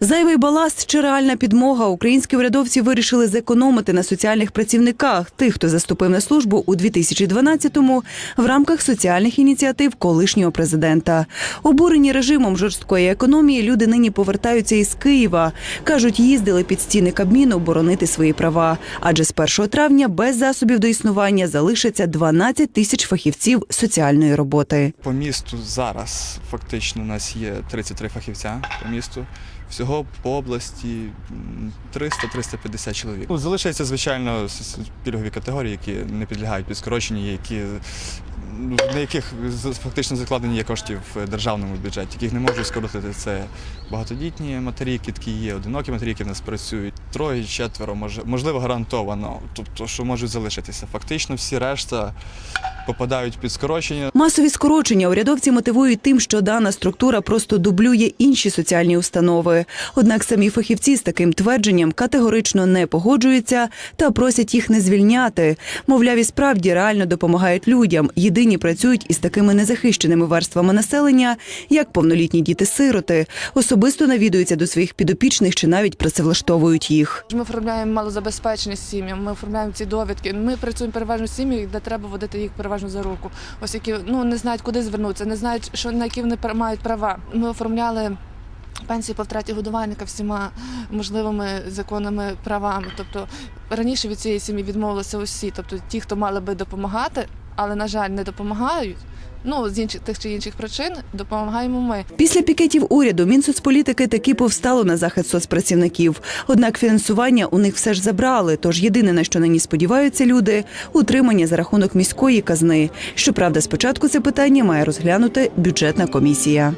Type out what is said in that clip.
Зайвий баласт чи реальна підмога. Українські урядовці вирішили зекономити на соціальних працівниках тих, хто заступив на службу у 2012-му в рамках соціальних ініціатив колишнього президента. Обурені режимом жорсткої економії люди нині повертаються із Києва. кажуть, їздили під стіни Кабміну боронити свої права. Адже з 1 травня без засобів до існування залишиться 12 тисяч фахівців соціальної роботи. По місту зараз фактично у нас є 33 фахівця по місту. Всього по області м, 300-350 чоловік. Ну, залишаються, звичайно, пільгові категорії, які не підлягають під скороченню, які, на яких фактично закладені є кошти в державному бюджеті, яких не можуть скоротити. Це багатодітні матері, які такі є, одинокі матері, які в нас працюють. Троє, четверо, можливо, гарантовано, тобто, що можуть залишитися. Фактично всі решта попадають під скорочення. Масові скорочення урядовці мотивують тим, що дана структура просто дублює інші соціальні установи. Однак самі фахівці з таким твердженням категорично не погоджуються та просять їх не звільняти. Мовляв, і справді реально допомагають людям. Єдині працюють із такими незахищеними верствами населення, як повнолітні діти-сироти. Особисто навідуються до своїх підопічних чи навіть працевлаштовують їх. Ми оформляємо малозабезпечені сім'ї, ми оформляємо ці довідки. Ми працюємо переважно сім'ї, де треба водити їх переважно за руку. Ось які ну не знають, куди звернутися, не знають, що на які вони мають права. Ми оформляли. Пенсії по втраті годувальника всіма можливими законними правами. Тобто раніше від цієї сім'ї відмовилися усі. Тобто ті, хто мали би допомагати, але на жаль, не допомагають. Ну з інших тих чи інших причин допомагаємо ми. Після пікетів уряду Мінсоцполітики таки повстало на захист соцпрацівників. Однак фінансування у них все ж забрали. Тож єдине на що нині сподіваються люди утримання за рахунок міської казни. Щоправда, спочатку це питання має розглянути бюджетна комісія.